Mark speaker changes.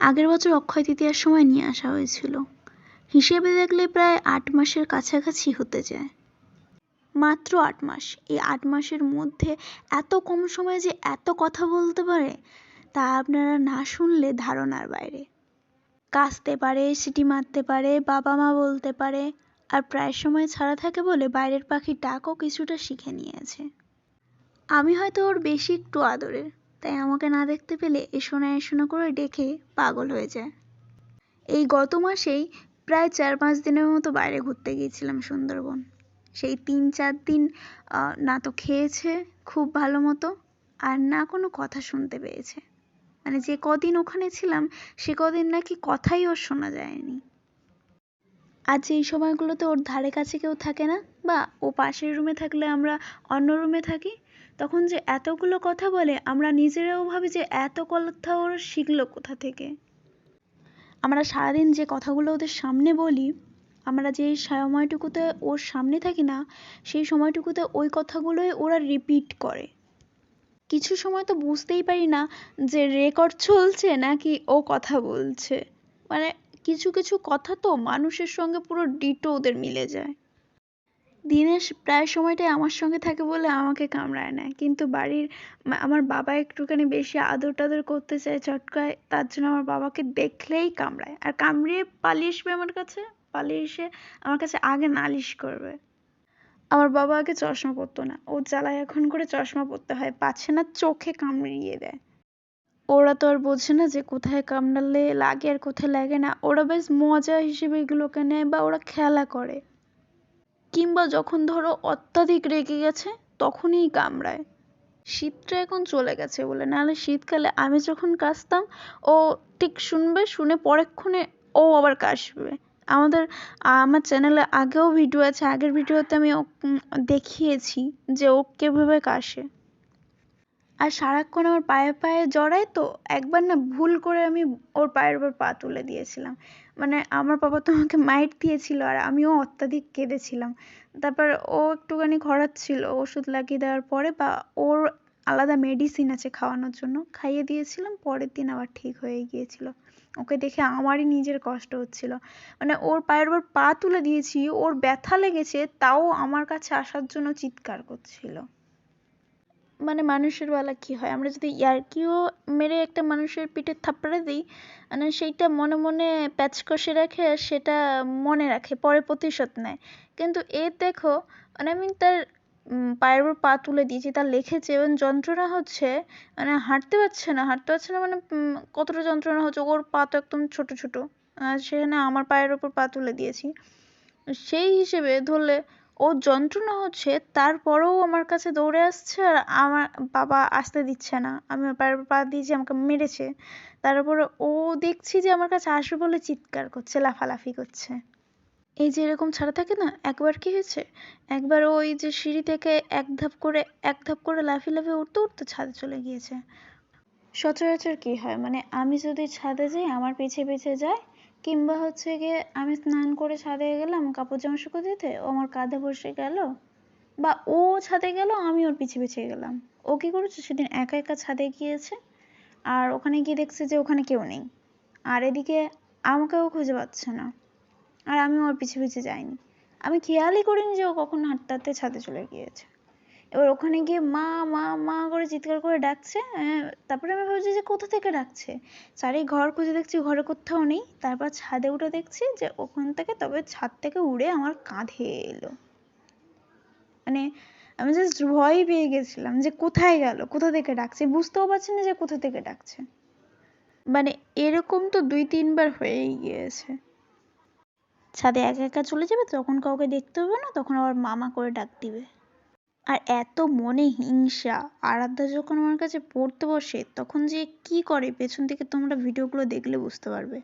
Speaker 1: আগের বছর অক্ষয় তৃতীয়ার সময় নিয়ে আসা হয়েছিল। হিসেবে দেখলে প্রায় আট মাসের কাছাকাছি হতে যায়। মাত্র আট মাস। এই আট মাসের মধ্যে এত কম সময়ে যে এত কথা বলতে পারে, তা আপনারা না শুনলে ধারণার বাইরে। কাশতে পারে, সিটি মারতে পারে বাবা মা বলতে পারে, আর প্রায় সময় ছাড়া থাকে বলে বাইরের পাখির ডাকও কিছুটা শিখে নিয়েছে। আমি হয়তো ওর বেশি একটু আদরের। তাই আমাকে না দেখতে পেলে এসো না এসো না করে ডেকে পাগল হয়ে যায়। এই গত মাসেই প্রায় চার পাঁচ দিনের মতো বাইরে ঘুরতে গিয়েছিলাম সুন্দরবন। সেই তিন চার দিন না তো খেয়েছে খুব ভালো মতো আর না কোনো কথা শুনতে পেয়েছে। মানে যে কদিন ওখানে ছিলাম, সে কদিন নাকি কথাই ওর শোনা যায়নি। আর যেই সময়গুলোতে ওর ধারে কাছে কেউ থাকে না? বা ও পাশের রুমে থাকলে আমরা অন্য রুমে থাকি? তখন যে এতগুলো কথা বলে, আমরা নিজেরাও ভাবি যে এত কথা ওর শিখলো কোথা থেকে। আমরা সারাদিন যে কথাগুলো ওদের সামনে বলি, আমরা যেই সময়টুকুতে ওর সামনে থাকি না, সেই সময়টুকুতে ওই কথাগুলোই ওরা রিপিট করে। কিছু সময় তো বুঝতেই পারি না যে রেকর্ড চলছে নাকি ও কথা বলছে। মানে কিছু কিছু কথা তো মানুষের সঙ্গে পুরো ডিটো ওদের মিলে যায়। দিনের প্রায় সময়টাই আমার সঙ্গে থাকে বলে আমাকে কামড়ায় না। কিন্তু বাড়ির আমার বাবা একটুখানি বেশি আদর টাদর করতে চায় চটকায় তার জন্য আমার বাবাকে দেখলেই কামড়ায়। আর কামড়িয়ে পালিয়ে আসবে আমার কাছে? পালিয়ে এসে আমার কাছে আগে নালিশ করবে। আমার বাবা আগে চশমা পরতো না। ও জ্বালায় এখন করে চশমা পরতে হয়। পাচ্ছে না চোখে কামড়িয়ে দেয়। ওরা তো আর বোঝে না যে কোথায় কামড়ালে লাগে আর কোথায় লাগে না। ওরা বেশ মজা হিসেবে এগুলোকে নেয় বা ওরা খেলা করে। কিংবা যখন ধরো অত্যাধিক রেগে গেছে, তখনই কামড়ায়। শীতটা এখন চলে গেছে বলে। নাহলে শীতকালে আমি যখন কাশতাম, ও ঠিক শুনবে, শুনে পরেক্ষণে ও আবার কাশবে। আমাদের, আমার চ্যানেলে আগেও ভিডিও আছে, আগের ভিডিওতে আমি দেখিয়েছি যে ও কীভাবে কাশে। আর সারাক্ষণ আমার পায়ে পায়ে জড়ায় তো একবার না ভুল করে আমি ওর পায়ের উপর পা তুলে দিয়েছিলাম। মানে আমার বাবা তো আমাকে মাইট দিয়েছিল আর আমিও অত্যাধিক কেঁদেছিলাম। তারপর ও একটুখানি ছিল ওষুধ লাগিয়ে দেওয়ার পরে বা ওর আলাদা মেডিসিন আছে খাওয়ানোর জন্য খাইয়ে দিয়েছিলাম, পরের দিন আবার ঠিক হয়ে গিয়েছিল। ওকে দেখে আমারই নিজের কষ্ট হচ্ছিল। মানে ওর পায়ের উপর পা তুলে দিয়েছি, ওর ব্যথা লেগেছে, তাও আমার কাছে আসার জন্য চিৎকার করছিল। মানে মানুষের বেলা কী হয়? আমরা যদি ইয়ার্কিও মেরে একটা মানুষের পিঠে থাপ্পড়ে দিই মানে সেইটা মনে মনে প্যাচ কষে রাখে আর সেটা মনে রাখে, পরে প্রতিশোধ নেয়। কিন্তু এ দেখো মানে আমি তার পায়ের উপর পা তুলে দিয়েছি, তার লিখেছে, এবং যন্ত্রণা হচ্ছে মানে হাঁটতে পারছে না, হাঁটতে পারছে না মানে কতটা যন্ত্রণা হচ্ছে, ওর পা তো একদম ছোট ছোট সেখানে আমার পায়ের ওপর পা তুলে দিয়েছি। সেই হিসেবে ধরলে ওর যন্ত্রণা হচ্ছে, তারপরেও আমার কাছে দৌড়ে আসছে আর আমার বাবা আসতে দিচ্ছে না। আমি ওর পায়ের পা দিয়েছি আমাকে মেরেছে তার উপরে ও দেখছি যে আমার কাছে আসবে বলে চিৎকার করছে, লাফালাফি করছে। এই যে এরকম ছাড়া থাকে না, একবার কি হয়েছে? একবার ওই যে সিঁড়ি থেকে এক ধাপ করে, এক ধাপ করে লাফিয়ে লাফিয়ে উঠতে উঠতে ছাদে চলে গিয়েছে। সচরাচর কি হয়? মানে আমি যদি ছাদে যাই, আমার পিছে পিছে যায় কিংবা হচ্ছে গিয়ে আমি স্নান করে ছাদে গেলাম, কাপড় জামা শুকোতে দিতে ও আমার কাঁধে বসে গেল বা ও ছাদে গেল, আমি ওর পিছে পিছে গেলাম। ও কি করেছে? সেদিন একা একা ছাদে গিয়েছে আর ওখানে গিয়ে দেখছে যে ওখানে কেউ নেই। আর এদিকে আমাকেও খুঁজে পাচ্ছে না আর আমি ওর পিছে পিছে যাইনি। আমি খেয়ালই করিনি যে ও কখন হাঁটতে হাঁটতে ছাদে চলে গিয়েছে। এবার ওখানে গিয়ে মা মা মা করে চিৎকার করে ডাকছে হ্যাঁ, তারপরে আমি ভাবছি যে কোথা থেকে ডাকছে? চারি ঘর খুঁজে দেখছি ঘরে কোথাও নেই। তারপর ছাদে উঠে দেখছি যে ওখান থেকে তবে ছাদ থেকে উড়ে আমার কাঁধে এলো। মানে আমি জাস্ট ভয় পেয়ে গেছিলাম যে কোথায় গেল কোথা থেকে ডাকছে? বুঝতেও পারছি না যে কোথা থেকে ডাকছে। মানে এরকম তো দুই তিনবার হয়েই গিয়েছে। ছাদে একা একা চলে যাবে? তখন কাউকে দেখতে হবে না? তখন আবার মামা করে ডাক দিবে। আর এত মনে হিংসা। আরাধ্যা যখন আমার কাছে পড়তে বসে, তখন যে কি করে পেছন থেকে তোমরা ভিডিওগুলো দেখলে বুঝতে পারবে।